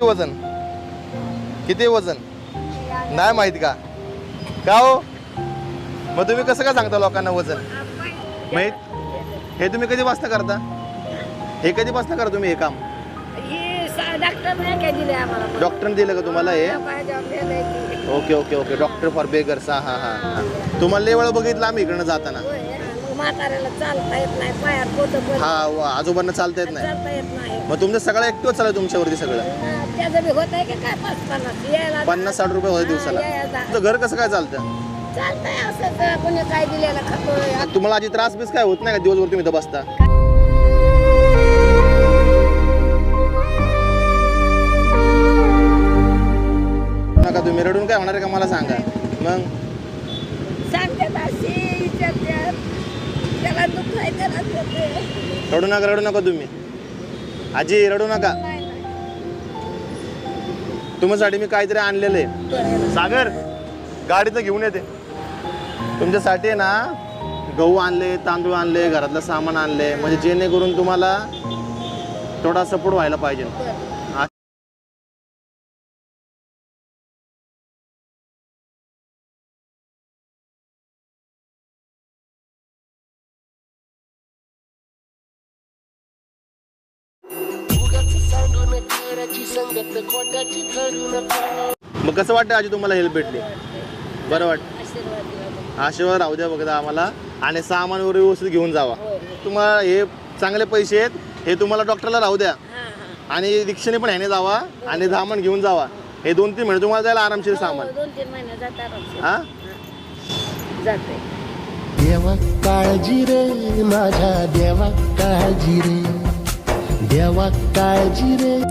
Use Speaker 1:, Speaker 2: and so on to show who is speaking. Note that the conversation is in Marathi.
Speaker 1: किती वजन? किती वजन? नाही माहीत का? का हो? मग तुम्ही कसं काय सांगता लोकांना वजन? माहीत? हे तुम्ही कधी वाजता करता? हे कधी वाजता करा तुम्ही हे काम? डॉक्टरने दिलं का तुम्हाला हे? Okay okay okay. Doctor for beggars हा हा हा. तुम्हाला वेळ बघितलं आम्ही इकडनं जाताना.
Speaker 2: म्हाताऱ्याला चालता येत नाही पायात पोट
Speaker 1: हा व आजोबांना चालता येत नाही.
Speaker 2: चालता येत नाही.
Speaker 1: मग तुमचं सगळं एकटंच चालू तुमच्यावरती सगळं?
Speaker 2: हा, त्याचं बी होत आहे का काय पाच पन्नास यायला
Speaker 1: पन्नास साठ रुपये होते
Speaker 2: हा,
Speaker 1: दिवसाला.
Speaker 2: यायला.
Speaker 1: तुमचं घर कसं काय चालतं?
Speaker 2: चालतंय असंच कोणी काय दिलेलं खातो
Speaker 1: तुम्हाला आधी त्रास बीस काय होत नाही का दिवसभर तुम्ही इथं बसता? नका तुम्ही रडून काय होणार आहे का मला सांगा? मग?
Speaker 2: सांगतात अशी विचारतात त्याला.
Speaker 1: रडू नका रडू नका तुम्ही. आजी रडू नका. तुमच्यासाठी मी काहीतरी आणलेलं. आहे सागर गाडीचं घेऊन येते. तुमच्यासाठी ना गहू आणले तांदूळ आणले घरातलं सामान आणले. म्हणजे जेणेकरून तुम्हाला थोडा सपोर्ट व्हायला पाहिजे. आ- मग कसं वाटतं आजी तुम्हाला हेल्प भेटली? बरं वाटतं आशीर्वाद राहू द्या बघा आम्हाला. आणि सामान वगैरे व्यवस्थित घेऊन जावा.
Speaker 2: होय.
Speaker 1: तुम्हाला हे चांगले पैसे आहेत हे तुम्हाला डॉक्टरला राहू द्या.
Speaker 2: हा, हा.
Speaker 1: आणि रिक्षाने पण ह्याने जावा आणि सामान घेऊन जावा. हे दोन तीन महिने तुम्हाला जायला आरामशीर सामान
Speaker 2: हो, दोन तीन महिने जातात
Speaker 1: हा?
Speaker 2: जाते.
Speaker 3: देवा काळजी रे माझ्या देवा काळजी रे. देवा काळजी रे.